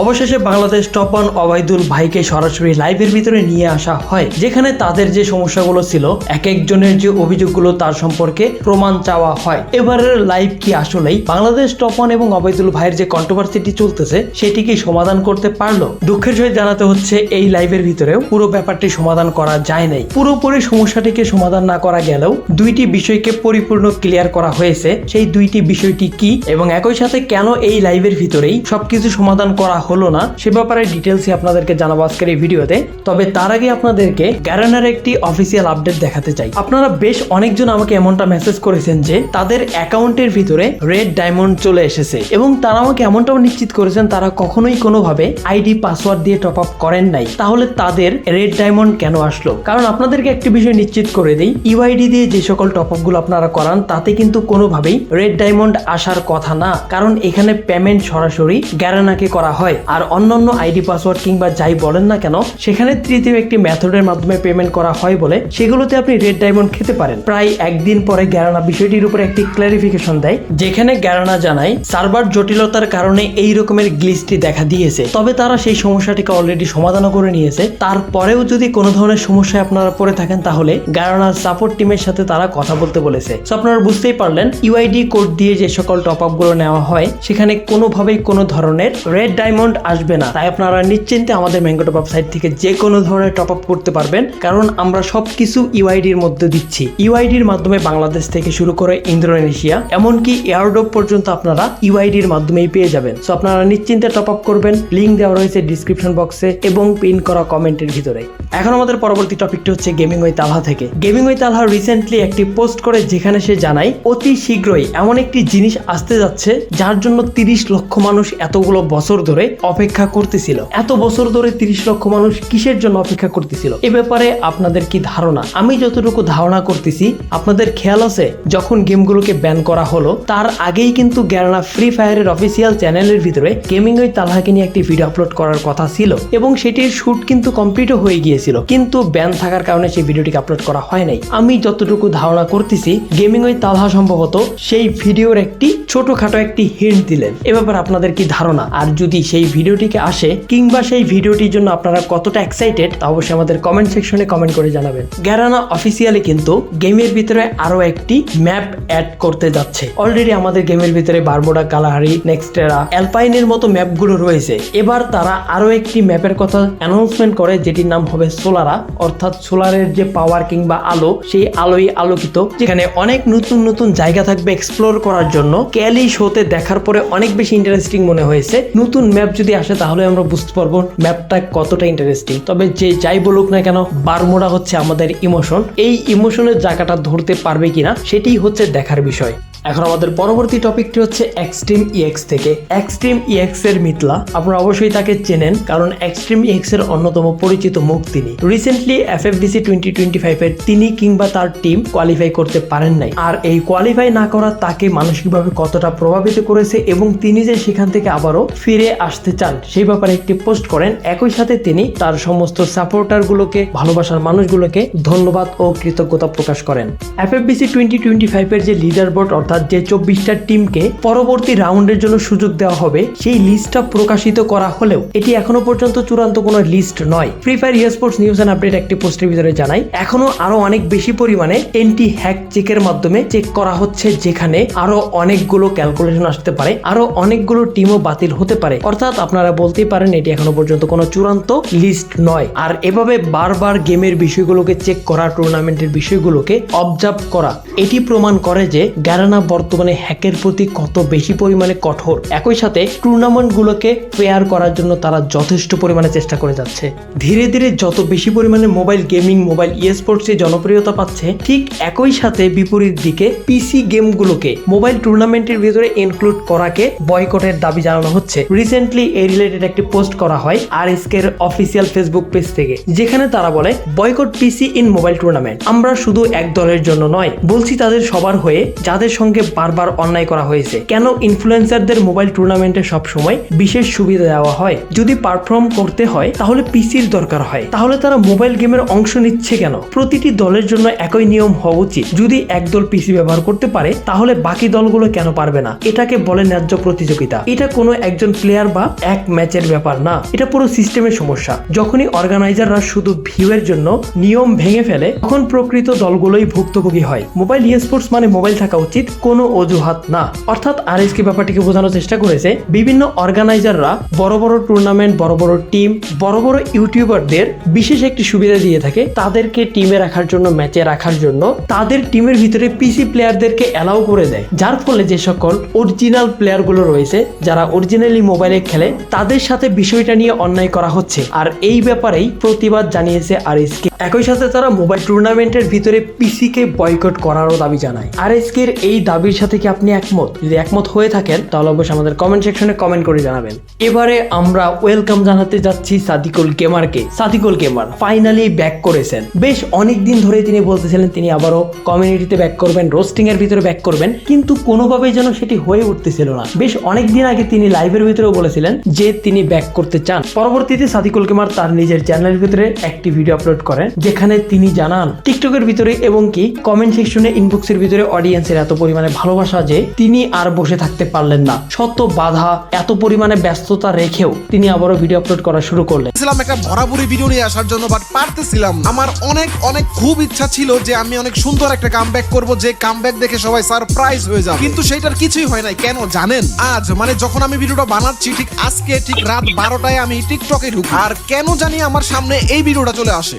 অবশেষে Bangladesh top one Obaidul ভাইকে সরাসরি লাইভের ভিতরে নিয়ে আসা হয়, যেখানে তাদের যে সমস্যাগুলো ছিল, এক একজনের যে অভিযোগগুলো তার সম্পর্কে প্রমাণ চাওয়া হয়। এবারের লাইভ কি আসলেই বাংলাদেশ টপ ওয়ান এবং অবায়দুল ভাইয়ের যে কন্ট্রোভার্সিটি চলতেছে, সেটি কি সমাধান করতে পারল? দুঃখের সহিত জানাতে হচ্ছে, এই লাইভের ভিতরেও পুরো ব্যাপারটি সমাধান করা যায় নাই। পুরোপুরি সমস্যাটিকে সমাধান না করা গেলেও দুইটি বিষয়কে পরিপূর্ণ ক্লিয়ার করা হয়েছে। সেই দুইটি বিষয়টি কি এবং একই সাথে কেন এই লাইভের ভিতরেই সবকিছু সমাধান করা হলো না, সে ব্যাপারে ডিটেলসে আপনাদেরকে জানাব আজকের এই ভিডিওতে। তবে তার আগে আপনাদেরকে গ্যারানার একটি অফিসিয়াল আপডেট দেখাতে চাই। আপনারা বেশ অনেকজন আমাকে এমনটা মেসেজ করেছেন যে, তাদের অ্যাকাউন্টের ভিতরে রেড ডায়মন্ড চলে এসেছে। এবং তারা আমাকে এমনটাও নিশ্চিত করেছেন, তারা কখনোই কোনোভাবে আইডি পাসওয়ার্ড দিয়ে টপ আপ করেন নাই। তাহলে তাদের রেড ডায়মন্ড কেন আসলো? কারণ আপনাদেরকে একটি বিষয় নিশ্চিত করে দিই ইউআইডি দিয়ে যে সকল টপ আপগুলো আপনারা করান, তাতে কিন্তু কোনোভাবেই রেড ডায়মন্ড আসার কথা না। কারণ এখানে পেমেন্ট সরাসরি গ্যারানাকে করা হয়। আর অন্যান্য আইডি পাসওয়ার্ড কিংবা যাই বলেন না কেন, সেখানে তৃতীয় একটি মেথডের মাধ্যমে পেমেন্ট করা হয় বলে সেগুলোতে আপনি রেড ডায়মন্ড খেতে পারেন। প্রায় একদিন পরে গ্যারানা বিষয়টির উপরে একটি ক্লারিফিকেশন দেয়, যেখানে গ্যারানা জানায়, সার্ভার জটিলতার কারণে এই রকমের গ্লিচটি দেখা দিয়েছে। তবে তারা সেই সমস্যাটিকে অলরেডি সমাধানও করে নিয়েছে। তারপরেও যদি কোনো ধরনের সমস্যায় আপনারা পড়ে থাকেন তাহলে গ্যারানার সাপোর্ট টিমের সাথে তারা কথা বলতে বলেছে। তো আপনারা বুঝতেই পারলেন ইউআইডি কোড দিয়ে যে সকল টপ আপগুলো নেওয়া হয়, সেখানে কোনোভাবেই কোনো ধরনের রেড ডায়মন্ড আসবে না। তাই আপনারা নিশ্চিন্তে আমাদের ম্যাঙ্গো টপ আপ সাইট থেকে যে কোনো ধরনের টপ আপ করতে পারবেন। কারণ আমরা সবকিছু ইউআইডির মধ্যে দিচ্ছি। ইউআইডির মাধ্যমে বাংলাদেশ থেকে শুরু করে ইন্দোনেশিয়া, এমনকি এয়ারডোপ পর্যন্ত আপনারা ইউআইডির মাধ্যমেই পেয়ে যাবেন। সো আপনারা নিশ্চিন্তে টপ আপ করবেন। লিঙ্ক দেওয়া রয়েছে ডিসক্রিপশন বক্সে এবং পিন করা কমেন্টের ভিতরে। এখন আমাদের পরবর্তী টপিকটি হচ্ছে গেমিং ওই তালহা থেকে। গেমিং ওই তালহা রিসেন্টলি একটি পোস্ট করে যেখানে সে জানায়, অতি শীঘ্রই এমন একটি জিনিস আসতে যাচ্ছে, যার জন্য তিরিশ লক্ষ মানুষ এতগুলো বছর ধরে অপেক্ষা করতেছিল। এত বছর ধরে তিরিশ লক্ষ মানুষ কিসের জন্য অপেক্ষা করতেছিল? এ ব্যাপারে আপনাদের কি ধারণা? আমি যতটুকু ধারণা করতেছি, আপনাদের খেয়াল আছে, যখন গেমগুলোকে ব্যান করা হলো, তার আগেই কিন্তু গ্যারানা ফ্রি ফায়ারের অফিসিয়াল চ্যানেলের ভিতরে গেমিং ওই তালহাকে নিয়ে একটি ভিডিও আপলোড করার কথা ছিল এবং সেটির শুট কিন্তু কমপ্লিটও হয়ে গিয়েছিল। কিন্তু ব্যান থাকার কারণে সেই ভিডিওটিকে আপলোড করা হয় নাই। আমি যতটুকু ধারণা করতেছি, গেমিং ওই তালহা সম্ভবত সেই ভিডিওর একটি ছোটখাটো একটি হিন্ট দিলেন। এ ব্যাপারে আপনাদের কি ধারণা? আর যদি সেই ভিডিওটিকে আসে কিংবা সেই ভিডিওটির জন্য আপনারা কতটা এক্সাইটেড অবশ্যই আমাদের কমেন্ট সেকশনে কমেন্ট করে জানাবেন। গ্যারানা অফিসিয়ালি কিন্তু গেমের ভিতরে আরও একটি ম্যাপ অ্যাড করতে যাচ্ছে। অলরেডি আমাদের গেমের ভিতরে বারবোডা কালাহারি নেক্সটেরা অ্যালপাইনের মতো ম্যাপগুলো রয়েছে। এবার তারা আরও একটি ম্যাপের কথা অ্যানাউন্সমেন্ট করে, যেটির নাম হবে সোলারা অর্থাৎ সোলারের যে পাওয়ার কিংবা আলো, সেই আলোই আলোকিত, যেখানে অনেক নতুন নতুন জায়গা থাকবে এক্সপ্লোর করার জন্য। ক্যালি শোতে দেখার পরে অনেক বেশি ইন্টারেস্টিং মনে হয়েছে। নতুন ম্যাপ যদি আসে, তাহলে আমরা বুঝতে পারব ম্যাপটা কতটা ইন্টারেস্টিং তবে যে যাই বলুক না কেন, বারমোড়া হচ্ছে আমাদের ইমোশন এই ইমোশনের জায়গাটা ধরতে পারবে কিনা সেটি হচ্ছে দেখার বিষয়। এখন আমাদের পরবর্তী টপিকটি হচ্ছে এক্সট্রিম ইএক্স থেকে এক্সট্রিম ইএক্স এর মিতলা আপনারা অবশ্যই তাকে চেনেন, কারণ এক্সট্রিম ইএক্স এর অন্যতম পরিচিত মুখ তিনি। Recently F F twenty twenty five এর তিনি কিংবা তার টিম কোয়ালিফাই করতে পারেন নাই। আর এই কোয়ালিফাই না করা তাকে মানসিকভাবে কতটা প্রভাবিত করেছে এবং তিনি যে সেখান থেকে আবারও ফিরে আসতে চান, সেই ব্যাপারে একটি পোস্ট করেন। একই সাথে তিনি তার সমস্ত সাপোর্টার গুলোকে ভালোবাসার মানুষগুলোকে ধন্যবাদ ও কৃতজ্ঞতা প্রকাশ করেন। F F BC twenty twenty five এর যে লিডার বোর্ড অর্থাৎ যে চব্বিশটা টিমকে পরবর্তী রাউন্ডের জন্য সুযোগ দেওয়া হবে, সেই লিস্টটা প্রকাশিত করা হলেও এটি এখনও পর্যন্ত চূড়ান্ত কোনো লিস্ট নয়। ফ্রি ফায়ার ইয়ে স্পোর্টস নিউজ অ্যান্ড আপডেট একটি পোস্টের ভিতরে জানাই, এখনও আরও অনেক বেশি পরিমাণে এন্টি হ্যাক চেকের মাধ্যমে চেক করা হচ্ছে, যেখানে আরও অনেকগুলো ক্যালকুলেশন আসতে পারে, আরও অনেকগুলো টিমও বাতিল হতে পারে। অর্থাৎ আপনারা বলতেই পারেন, এটি এখনও পর্যন্ত কোনো চূড়ান্ত লিস্ট নয়। আর এভাবে বারবার গেমের বিষয়গুলোকে চেক করা টুর্নামেন্টের বিষয়গুলোকে অবজার্ভ করা, এটি প্রমাণ করে যে গ্যারানা বর্তমানে হ্যাকের প্রতি কত বেশি পরিমাণে কঠোর? একই সাথে টুর্নামেন্টগুলোকে ফেয়ার করার জন্য তারা যথেষ্ট পরিমাণে চেষ্টা করে যাচ্ছে। ধীরে ধীরে যত বেশি পরিমাণে মোবাইল গেমিং মোবাইল ই স্পোর্টসে জনপ্রিয়তা পাচ্ছে, ঠিক একই সাথে বিপরীত দিকে পিসি গেমগুলোকে মোবাইল টুর্নামেন্টের ভিতরে ইনক্লুড করাকে বয়কটের দাবি জানানো হচ্ছে। রিসেন্টলি এই রিলেটেড একটি পোস্ট করা হয় আর এর অফিসিয়াল ফেসবুক পেজ থেকে, যেখানে তারা বলে boycott PC in mobile tournament আমরা শুধু এক দলের জন্য নয়, বলছি তাদের সবার হয়ে, যাদের সঙ্গে সঙ্গে বারবার অন্যায় করা হয়েছে। কেন ইনফ্লুয়েন্সারদের মোবাইল টুর্নামেন্টে সবসময় বিশেষ সুবিধা দেওয়া হয়? যদি পারফর্ম করতে হয়, তাহলে পিসির দরকার হয়। তাহলে তারা মোবাইল গেমের অংশ নিচ্ছে কেন? প্রতিটি দলের জন্য একই নিয়ম হওয়া উচিত। যদি একদল পিসি ব্যবহার করতে পারে, তাহলে বাকি দলগুলো কেন পারবে না? এটাকে বলে ন্যায্য প্রতিযোগিতা। এটা কোনো একজন প্লেয়ার বা এক ম্যাচের ব্যাপার না। এটা পুরো সিস্টেমের সমস্যা। যখনই অর্গানাইজাররা শুধু ভিউয়ের জন্য নিয়ম ভেঙে ফেলে, তখন প্রকৃত দলগুলোই ভুক্তভোগী হয়। মোবাইল স্পোর্টস মানে মোবাইল থাকা উচিত। কোনো অজুহাত না। অর্থাৎ আর এস কে ব্যাপারটিকে বোঝানোর চেষ্টা করেছে বিভিন্ন অর্গানাইজাররা বড় বড় টুর্নামেন্ট, বড় বড় টিম, বড় বড় ইউটিউবারদের বিশেষ একটি সুবিধা দিয়ে থাকে তাদেরকে টিমে রাখার জন্য, ম্যাচে রাখার জন্য। তাদের টিমের ভিতরে পিসি প্লেয়ারদেরকে অ্যালাউ করে দেয়। যার ফলে যে সকল অরিজিনাল প্লেয়ারগুলো রয়েছে, যারা অরিজিনালি মোবাইলে খেলে, তাদের সাথে বিষয়টা নিয়ে অন্যায় করা হচ্ছে। আর এই ব্যাপারেই প্রতিবাদ জানিয়েছে আর এস কে একই সাথে তারা মোবাইল টুর্নামেন্টের ভিতরে পিসিকে বয়কট করারও দাবি জানায়। আর এর এই দাবির সাথে কি আপনি একমত? যদি একমত হয়ে থাকেন, তাহলে অবশ্যই আমাদের কমেন্ট সেকশনে কমেন্ট করে জানাবেন। এবারে আমরা ওয়েলকাম জানাতে যাচ্ছি সাদিকুল গেমারকে সাদিকুল গেমার ফাইনালি ব্যাক করেছেন। বেশ অনেক দিন ধরে তিনি বলতেছিলেন, তিনি আবারও কমিউনিটিতে ব্যাক করবেন রোস্টিং এর ভিতরে ব্যাক করবেন। কিন্তু কোনোভাবেই যেন সেটি হয়ে উঠতেছিল না। বেশ অনেক দিন আগে তিনি লাইভের ভিতরেও বলেছিলেন যে তিনি ব্যাক করতে চান। পরবর্তীতে সাদিকুল কেমার তার নিজের চ্যানেলের ভিতরে একটি ভিডিও আপলোড করেন, যেখানে তিনি জানান টিকটকের ভিতরে এবং কি কমেন্ট সেকশনে ইনবক্সের ভিতরে অডিয়েন্সের এত পরিমাণে ভালোবাসা যে তিনি আর বসে থাকতে পারলেন না। শত বাধা এত পরিমাণে ব্যস্ততা রেখেও তিনি আবারও ভিডিও আপলোড করা শুরু করলেন। ছিলাম একটা ভরাভরি ভিডিও নিয়ে আসার জন্য বাট পারতেছিলাম আমার অনেক অনেক খুব ইচ্ছা ছিল যে আমি অনেক সুন্দর একটা কামব্যাক করব যে কামব্যাক দেখে সবাই সারপ্রাইজ হয়ে যাবে। কিন্তু সেটার কিছুই হয় নাই কেন জানেন? আজ মানে যখন আমি ভিডিওটা বানাচ্ছি ঠিক আজকে ঠিক রাত বারোটায় আমি টিকটকে ঢুকি। আর কেন জানি আমার সামনে এই ভিডিওটা চলে আসে।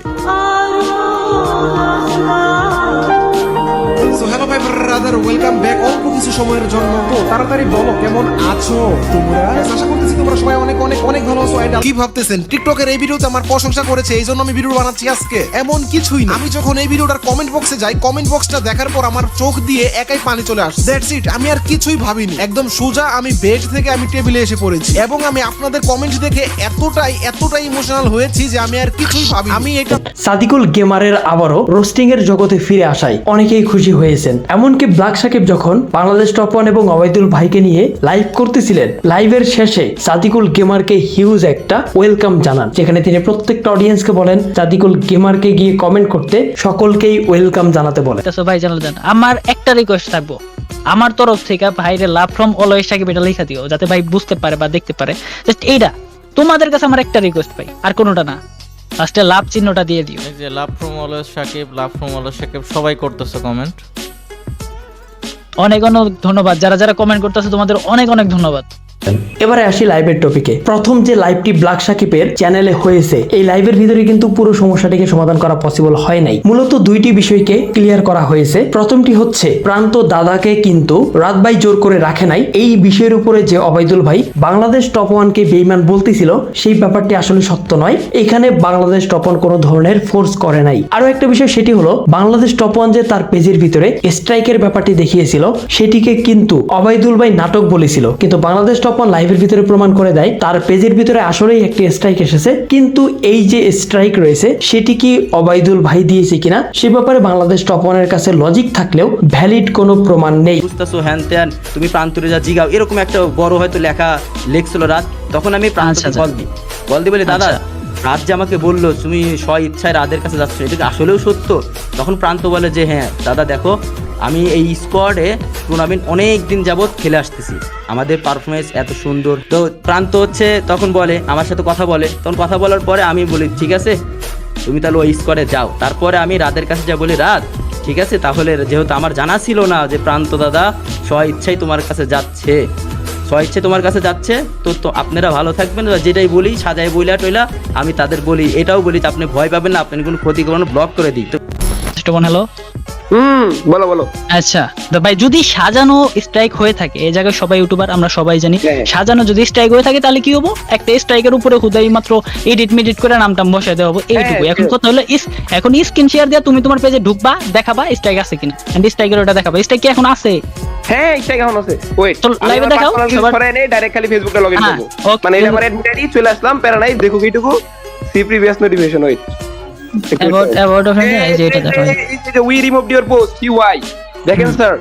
সো হ্যালো ভাই ব্রাদার ওয়েলকাম ব্যাক অল্প কিছু সময়ের জন্য। তো, তাড়াতাড়ি বলো, কেমন আছো? তোমরা? আশা করতেছি তোমরা সবাই অনেক অনেক অনেক ভালো আছো। কি ভাবতেছেন? টিকটকের এই ভিডিওতে আমার প্রশংসা করেছে এই জন্য আমি ভিডিও বানাচ্ছি আজকে। এমন কিছুই না। আমি যখন এই ভিডিওটার কমেন্ট বক্সে যাই কমেন্ট বক্সটা দেখার পর আমার চোখ দিয়ে একাই পানি চলে আসে দ্যাটস ইট আমি আর কিছুই ভাবিনি। একদম সোজা আমি বেড থেকে আমি টেবিলে এসে পড়েছি। এবং আমি আপনাদের কমেন্ট দেখে এতটাই এতটাই ইমোশনাল হয়েছি যে আমি আর কিছুই ভাবি আমি এটা সাদিকুল গেমারের আবারও রোস্টিং এর জগতে ফিরে আসায় অনেকেই খুশি হয়েছেন। এমনকি ব্ল্যাক সাকিব যখন বাংলাদেশ টপ ওয়ান এবং অবৈদুল ভাইকে নিয়ে লাইভ করতেছিলেন লাইভের শেষে সাদিকুল গেমারকে হিউজ একটা ওয়েলকাম জানান। যেখানে তিনি প্রত্যেকটা অডিয়েন্সকে বলেন, সাদিকুল গেমারকে গিয়ে কমেন্ট করতে সকলকেই ওয়েলকাম জানাতে বলেন। ভাই জানাল দেন আমার একটা রিকোয়েস্ট থাকব। আমার তরফ থেকে ভাইরে লাভ ফ্রম অলওয়েজ সাকিব এটা লেখা দিও, যাতে ভাই বুঝতে পারে বা দেখতে পারে। জাস্ট এইটা তোমাদের কাছে আমার একটা রিকোয়েস্ট ভাই, আর কোনোটা না। লাস্টে লাভ চিহ্নটা দিয়ে দিও। এই যে love from always Sakib love from always Sakib সবাই করতেছে কমেন্ট অনেক অনেক ধন্যবাদ। যারা যারা কমেন্ট করতেছে তোমাদের অনেক অনেক ধন্যবাদ। এবারে আসি লাইভের টপিকে প্রথম যে লাইভটি ব্ল্যাক সাকিবের চ্যানেলে হয়েছে, এই লাইভের ভিতরে কিন্তু পুরো সমস্যাটিকে সমাধান করা পসিবল হয় নাই। মূলত দুইটি বিষয়কে ক্লিয়ার করা হয়েছে। প্রথমটি হচ্ছে, প্রান্ত দাদাকে কিন্তু রাত ভাই জোর করে রাখে নাই। এই বিষয়ের উপরে যে অবাইদুল ভাই বাংলাদেশ টপ ওয়ানকে বেইমান বলতেছিল, সেই ব্যাপারটি আসলে সত্য নয়। এখানে বাংলাদেশ টপ ওয়ান কোনো ধরনের ফোর্স করে নাই। আরও একটা বিষয়, সেটি হলো, বাংলাদেশ টপ ওয়ান যে তার পেজের ভিতরে স্ট্রাইকের ব্যাপারটি দেখিয়েছিল, সেটিকে কিন্তু অবাইদুল ভাই নাটক বলেছিল। কিন্তু বাংলাদেশ টপ ওয়ান লাইভের ভিতরে প্রমাণ করে দেয় তার পেজের ভিতরে আসলেই একটি স্ট্রাইক এসেছে। কিন্তু এই যে স্ট্রাইক রয়েছে সেটি কি অবাইদুল ভাই দিয়েছে কিনা সে ব্যাপারে বাংলাদেশ টপ ওয়ানের কাছে লজিক থাকলেও ভ্যালিড কোনো প্রমাণ নেই। বুঝতেছো হ্যান ত্যান তুমি প্রান্তরে যা জিগাও এরকম একটা বড় হয়তো লেখা লেখছিল রাত তখন আমি আচ্ছা, কল দিই। কল দিই বলি দাদা আচ্ছা। রাত যে আমাকে বলল তুমি স্ব ইচ্ছায় রাদের কাছে যাচ্ছ এটা কি আসলেও সত্য? তখন প্রান্ত বলে যে হ্যাঁ দাদা দেখো আমি এই স্কোয়াডে টুর্নামেন্ট অনেক দিন যাবৎ খেলে আসতেছি। আমাদের পারফরমেন্স এত সুন্দর। তো প্রান্ত হচ্ছে তখন বলে, আমার সাথে কথা বলে। তখন কথা বলার পরে আমি বলি, ঠিক আছে, তুমি তাহলে ওই স্কোয়াডে যাও। তারপরে আমি রাতের কাছে যা বলি রাত ঠিক আছে, তাহলে যেহেতু আমার জানা ছিল না যে প্রান্ত দাদা স্ব ইচ্ছাই তোমার কাছে যাচ্ছে স্ব ইচ্ছে তোমার কাছে যাচ্ছে, তো তো আপনারা ভালো থাকবেন। যেটাই বলি, সাজাই, বইলা, টইলা, আমি তাদের বলি, এটাও বলি আপনি ভয় পাবেন না আপনি কোনো ক্ষতি করবেন ব্লক করে দিই। তো হ্যালো হুম বলো বলো। আচ্ছা তো ভাই যদি সাজানো স্ট্রাইক হয়ে থাকে এই জায়গায় সবাই ইউটিউবার আমরা সবাই জানি হ্যাঁ। সাজানো যদি স্ট্রাইক হয়ে থাকে তাহলে কি হব? একটা স্ট্রাইকের উপরে খুদাই মাত্র এডিট মেডিট করে নামটাম বসাই দেওয়া হব এইটুকু। এখন হ্যাঁ। কথা হলো এখন স্ক্রিন শেয়ার দিয়ে তুমি তোমার পেজে ঢুকবা দেখাবা স্ট্রাইক আছে কিনা। এন্ড স্ট্রাইকের ওটা দেখাবা। স্ট্রাইক কি এখন আছে? হ্যাঁ ইনস্টা কেমন আছে। ওয়েট তো এ দেখাও, সবার- করে নেই ডাইরেক্ট খালি ফেসবুকে লগইন হ্যাঁ, করব। মানে এটা আমার চলে আসলাম প্যারা নাই দেখো কিটুকু see previous notification wait about about of এই যে এটা দেখো উই রিমুভড ইওর পোস্ট কি ওয়াই দেখেন স্যার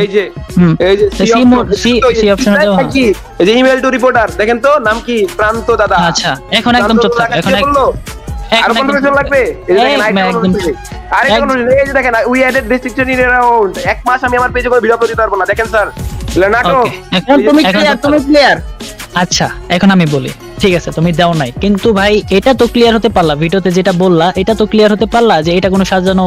এই যে এই যে তো C C option, mode- C- তো C option এ এই যাও, নাম কি? এই যে ইমেল টু রিপোর্টার দেখেন তো নাম কি? প্রান্ত দাদা। আচ্ছা এখন একদম চুপ থাক এখন এক- আর কনফার্মেশন লাগবে? এই যে দেখেন একদম, আরেকটা একদম confirmation। আরেকটা একদম। confirmation, এই যে দেখেন we added restriction in around এক মাস আমি আমার পেজে কোনো ভিডিও আপলোড দিতে পারব না। দেখেন স্যার নাটক। এখন তুমি এখন ক্লিয়ার তুমি ক্লিয়ার আচ্ছা এখন আমি বলি। ঠিক আছে, তুমি দাও নাই। কিন্তু ভাই, এটা তো ক্লিয়ার হতে পারলা। ভিডিওতে যেটা বললা, এটা তো ক্লিয়ার হতে পারলা যে এটা কোনো সাজানো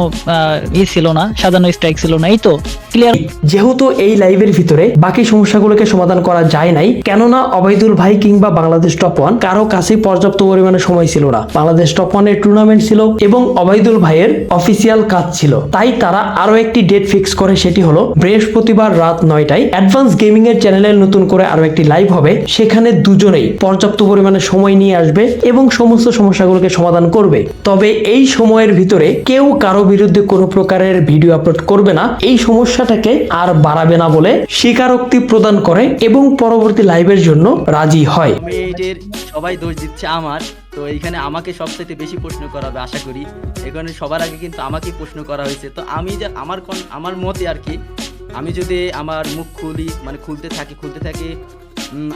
ই ছিল না, সাজানো স্ট্রাইক ছিল না, এই তো ক্লিয়ার যেহেতু এই লাইভের ভিতরে বাকি সমস্যাগুলোকে সমাধান করা যায় নাই, কেননা অবৈদুল ভাই কিংবা বাংলাদেশ টপ ওয়ান কারও কাছেই পর্যাপ্ত পরিমাণে সময় ছিল না। বাংলাদেশ টপ ওয়ানের টুর্নামেন্ট ছিল এবং অবৈদুল ভাইয়ের অফিসিয়াল কাজ ছিল। তাই তারা আরও একটি ডেট ফিক্স করে, সেটি হলো বৃহস্পতিবার রাত নয়টায় অ্যাডভান্স গেমিং এর চ্যানেলে নতুন করে আরও একটি লাইভ হবে। সেখানে দুজনেই পর্যাপ্ত পরিমাণে সময় নিয়ে আসবে এবং সমস্ত সমস্যাগুলোকে সমাধান করবে। তবে এই সময়ের ভিতরে কেউ কারও বিরুদ্ধে কোনো প্রকারের ভিডিও আপলোড করবে না। এই সমস্যাটাকে আর বাড়াবে না বলে স্বীকারোক্তি প্রদান করে এবং পরবর্তী লাইভের জন্য রাজি হয়। সবাই দোষ দিচ্ছে আমার, তো এইখানে আমাকে সবচাইতে বেশি প্রশ্ন করা হবে আশা করি। এখানে সবার আগে কিন্তু আমাকে প্রশ্ন করা হয়েছে। তো আমি যা, আমার আমার মতে আর কি, আমি যদি আমার মুখ খুলি মানে খুলতে থাকি খুলতে থাকি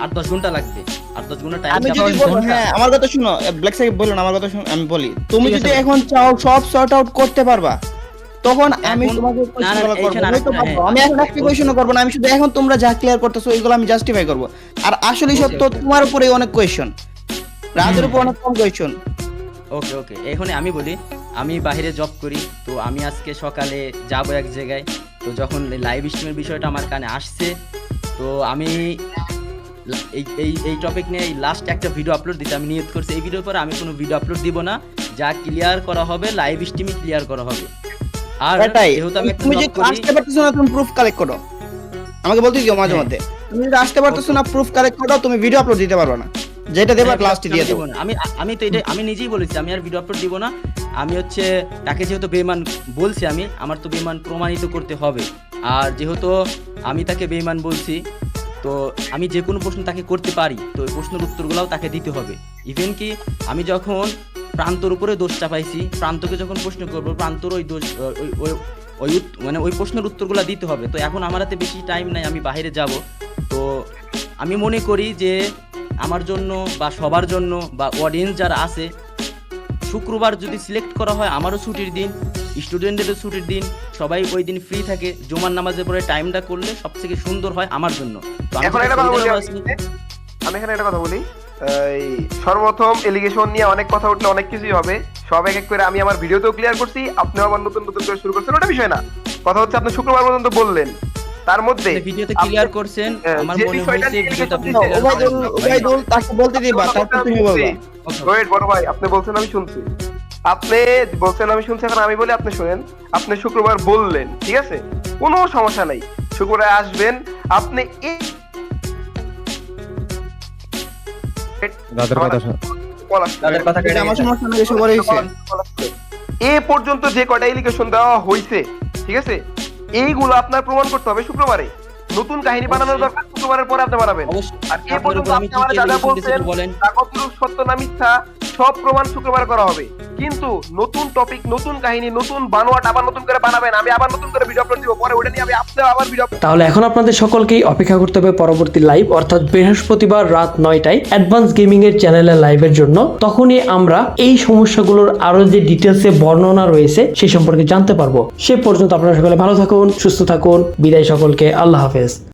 আট দশ ঘণ্টা লাগবে। আট দশ ঘণ্টা টাইম আমি হ্যাঁ আমার কথা শুনো ব্ল্যাক সাইড বলল না আমার কথা শুনো আমি বলি। তুমি যদি এখন চাও সব সর্ট আউট করতে পারবা তখন আমি তোমাকে। আমি এখন একটা কোয়েশন করব না আমি শুধু এখন তোমরা যা ক্লিয়ার করতেছো ওইগুলো আমি জাস্টিফাই করব। আর আসলে সত্য তোমার উপরে অনেক কোয়েশন রাজের উপর অনেক কম কোয়েশন ওকে ওকে এখানে আমি বলি আমি বাইরে জব করি তো আমি আজকে সকালে যাব এক জায়গায় তো যখন লাইভ স্ট্রিমের বিষয়টা আমার কানে আসছে তো আমি এই এই এই টপিক নিয়ে এই লাস্ট একটা ভিডিও আপলোড দিতে আমি নিয়ত করছি। এই ভিডিওর পরে আমি কোনো ভিডিও আপলোড দিব না। যা ক্লিয়ার করা হবে লাইভ স্ট্রিমে ক্লিয়ার করা হবে। আর এটাই যেহেতু আমি তুমি যে আসতে পারতেছো না তুমি প্রুফ কালেক্ট করো। আমাকে বলতে দিও মাঝে হ্যাঁ। মধ্যে। তুমি যদি আসতে পারতেছো না প্রুফ কালেক্ট করো তুমি ভিডিও আপলোড দিতে পারবে না। যেটা দেবা লাস্টে দিয়ে আমি দেবো। না। আমি আমি তো এটা আমি নিজেই বলেছি আমি আর ভিডিও আপলোড দিব না। আমি হচ্ছে তাকে যেহেতু বেমান বলছি আমি আমার তো বেমান প্রমাণিত করতে হবে। আর যেহেতু আমি তাকে বেমান বলছি তো আমি যে কোনো প্রশ্ন তাকে করতে পারি, তো ওই প্রশ্নের উত্তরগুলোও তাকে দিতে হবে। ইভেন কি, আমি যখন প্রান্তর উপরে দোষ চাপাইছি, প্রান্তকে যখন প্রশ্ন করব, প্রান্তর ওই দোষ ওই মানে ওই প্রশ্নের উত্তরগুলো দিতে হবে। তো এখন আমার হাতে বেশি টাইম নাই, আমি বাইরে যাব। তো আমি মনে করি যে আমার জন্য বা সবার জন্য বা অডিয়েন্স যারা আছে, শুক্রবার যদি সিলেক্ট করা হয়, আমারও ছুটির দিন। স্টুডেন্টদেরও ছুটির দিন সবাই ওই দিন ফ্রি থাকে। জুমার নামাজের পরে টাইমটা করলে সব থেকে সুন্দর হয় আমার জন্য। আমি এখন একটা কথা বলি বলি। সর্বপ্রথম এলিগেশন নিয়ে অনেক কথা উঠলে অনেক কিছুই হবে। সব এক এক করে আমি আমার ভিডিওতেও ক্লিয়ার করছি। আপনিও আবার নতুন নতুন করে শুরু করছেন ওটা বিষয় না। কথা হচ্ছে আপনি শুক্রবার পর্যন্ত বললেন। তার মধ্যে আপনি ভিডিওতে ক্লিয়ার করছেন হ্যাঁ, আমার মনে হয়েছে ভিডিওতে আপনি ওবাইদুল ওবাইদুল তাকে বলতে দিবা তারপর তুমি বলবা। ওয়েট বড় ভাই আপনি বলছেন আমি শুনছি। আপনি বলছেন আমি শুনছি এখন আমি বলি আপনি শুনেন। আপনি শুক্রবার বললেন ঠিক আছে? কোনো সমস্যা নাই। শুক্রবার আসবেন আপনি এই কল আসছে। এটা আমার সমস্যা নাকি সবার হয়েছে। এ পর্যন্ত যে কটা এলিগেশন দেওয়া হয়েছে ঠিক আছে? এইগুলো আপনার প্রমাণ করতে হবে শুক্রবারে। নতুন কাহিনী বানানোর দরকার শুক্রবারের পরে আপনি বানাবেন। আর এ পর্যন্ত আপনি আমার দিয়েছি বলছেন সত্য না মিথ্যা সব প্রমাণ শুক্রবার করা হবে। কিন্তু নতুন টপিক নতুন কাহিনী, নতুন বানোয়াট আবার নতুন করে বানাবেন। আমি আবার নতুন করে ভিডিও আপলোড দিব, পরে ওটা নিয়ে আমি আপনি আবার ভিডিও তাহলে এখন আপনাদের সকলকেই অপেক্ষা করতে হবে পরবর্তী লাইভ অর্থাৎ বৃহস্পতিবার রাত নয়টায় অ্যাডভান্স গেমিং এর চ্যানেলে লাইভের জন্য। তখনই আমরা এই সমস্যাগুলোর আরও যে ডিটেলসে বর্ণনা রয়েছে সেই সম্পর্কে জানতে পারব। সে পর্যন্ত আপনারা সকলে ভালো থাকুন, সুস্থ থাকুন। বিদায় সকলকে, আল্লাহ হাফেজ।